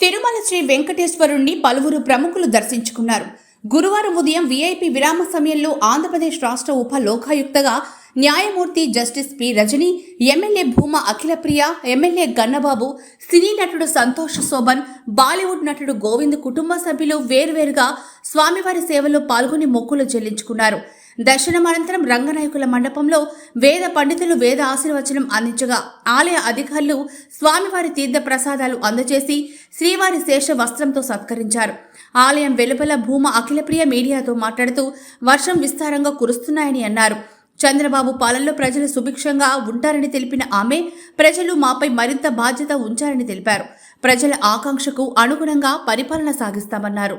తిరుమల శ్రీ వెంకటేశ్వరుణ్ణి పలువురు ప్రముఖులు దర్శించుకున్నారు. గురువారం ఉదయం వీఐపీ విరామ సమయంలో ఆంధ్రప్రదేశ్ రాష్ట్ర ఉప లోకాయుక్తగా న్యాయమూర్తి justice P Rajani MLA Bhuma Akhilapriya MLA Gannababu cine నటుడు సంతోష్ శోభన్ బాలీవుడ్ నటుడు గోవింద్ కుటుంబ సభ్యులు వేర్వేరుగా స్వామివారి సేవలో పాల్గొని మొక్కులు చెల్లించుకున్నారు. దర్శనం అనంతరం రంగనాయకుల మండపంలో వేద పండితులు వేద ఆశీర్వచనం అందించగా ఆలయ అధికారులు స్వామివారి తీర్థ ప్రసాదాలు అందజేసి శ్రీవారి శేష వస్త్రంతో సత్కరించారు. ఆలయం వెలుపల భూమ అఖిలప్రియ మీడియాతో మాట్లాడుతూ వర్షం విస్తారంగా కురుస్తున్నాయని అన్నారు. చంద్రబాబు పాలనలో ప్రజలు సుభిక్షంగా ఉంటారని తెలిపిన ఆమె ప్రజలు మాపై మరింత బాధ్యత ఉంచారని తెలిపారు. ప్రజల ఆకాంక్షకు అనుగుణంగా పరిపాలన సాగిస్తామన్నారు.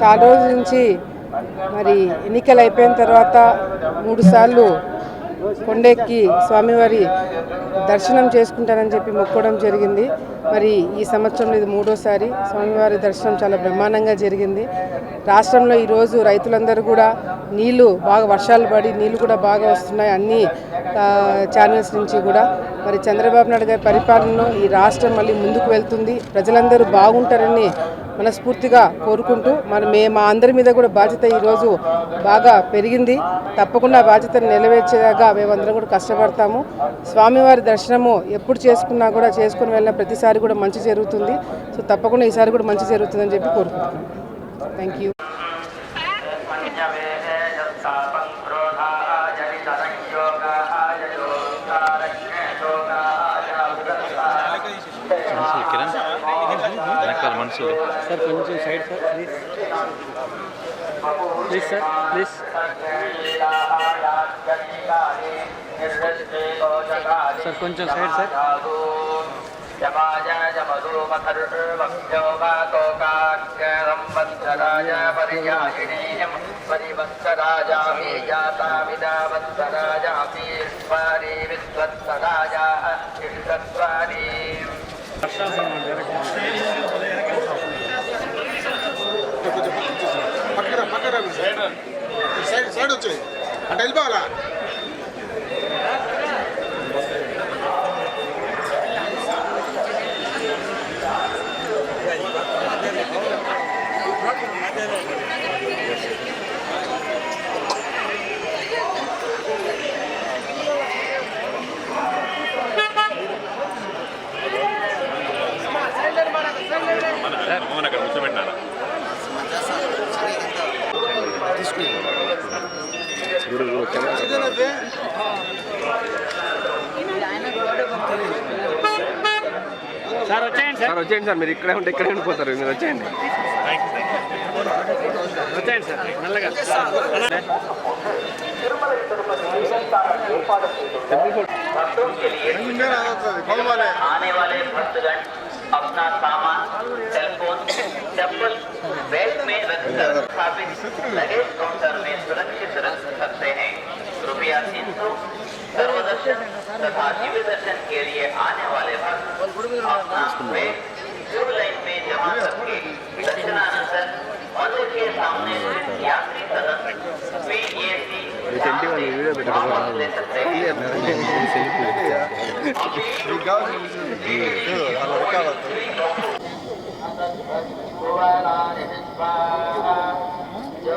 చాలా రోజుల నుంచి మరి ఎన్నికలు అయిపోయిన తర్వాత మూడు సార్లు కొండెక్కి స్వామివారి దర్శనం చేసుకుంటానని చెప్పి మొక్కడం జరిగింది. మరి ఈ సంవత్సరం ఇది మూడోసారి స్వామివారి దర్శనం చాలా బ్రహ్మాండంగా జరిగింది. రాష్ట్రంలో ఈరోజు రైతులందరూ కూడా నీళ్ళు బాగా వర్షాలు పడి నీళ్ళు కూడా బాగా వస్తున్నాయి అన్ని ఛానల్స్ నుంచి కూడా. మరి చంద్రబాబు నాయుడు గారి పరిపాలనలో ఈ రాష్ట్రం మళ్ళీ ముందుకు వెళ్తుంది. ప్రజలందరూ బాగుంటారని మనస్ఫూర్తిగా కోరుకుంటూ మరి మే మా అందరి మీద కూడా బాధ్యత ఈరోజు బాగా పెరిగింది. తప్పకుండా బాధ్యతను నెరవేర్చేదాకా మేమందరం కూడా కష్టపడతాము. స్వామివారి దర్శనము ఎప్పుడు చేసుకున్నా కూడా చేసుకుని వెళ్ళిన ప్రతిసారి ఈసారి కూడా మంచి జరుగుతుంది. సో తప్పకుండా ఈసారి కూడా మంచి జరుగుతుందని చెప్పి కోరుకుంటున్నాను థ్యాంక్ యూ మనుషులు సార్ కొంచెం side sir please please sir please sir కొంచెం సైడ్ సార్. పక్కన పక్కన సైడ్ సైడ్ సైడ్ వచ్చాయి. అంటే వెళ్ళిపోవాలా? సార్ వచ్చేయండి సార్ సార్ వచ్చేయండి సార్ మీరు ఇక్కడే ఉంటే ఇక్కడే ఉండిపోతారు మీరు వచ్చేయండి వచ్చేయండి సార్ మెల్లగా పొలమాలే आने वाले भक्तगण अपना सामान सेलफोन चप्पल बैग में रखकर स्थापित लगेज काउंटर में सुरक्षित रख दर्शन तथा दिव्य दर्शन के लिए आने वाले भक्त क्यू लाइन में जमा करके दर्शनानंतर मंदिर के सामने यात्री सदन पी ए सी ले सकते हैं जो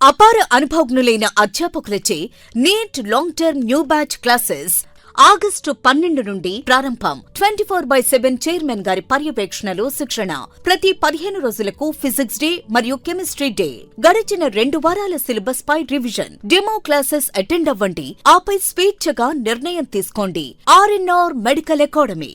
అపార అనుభవజ్ఞులైన అధ్యాపకులచే NEET long term new batch classes August పన్నెండు నుండి ప్రారంభం. Twenty four by seven chairman గారి పర్యవేక్షణలో శిక్షణ. ప్రతి పదిహేను రోజులకు ఫిజిక్స్ డే మరియు కెమిస్ట్రీ డే. గడిచిన రెండు వారాల సిలబస్ పై రివిజన్. డెమో క్లాసెస్ అటెండ్ అవ్వండి. ఆపై స్వేచ్ఛగా నిర్ణయం తీసుకోండి. RNR medical academy.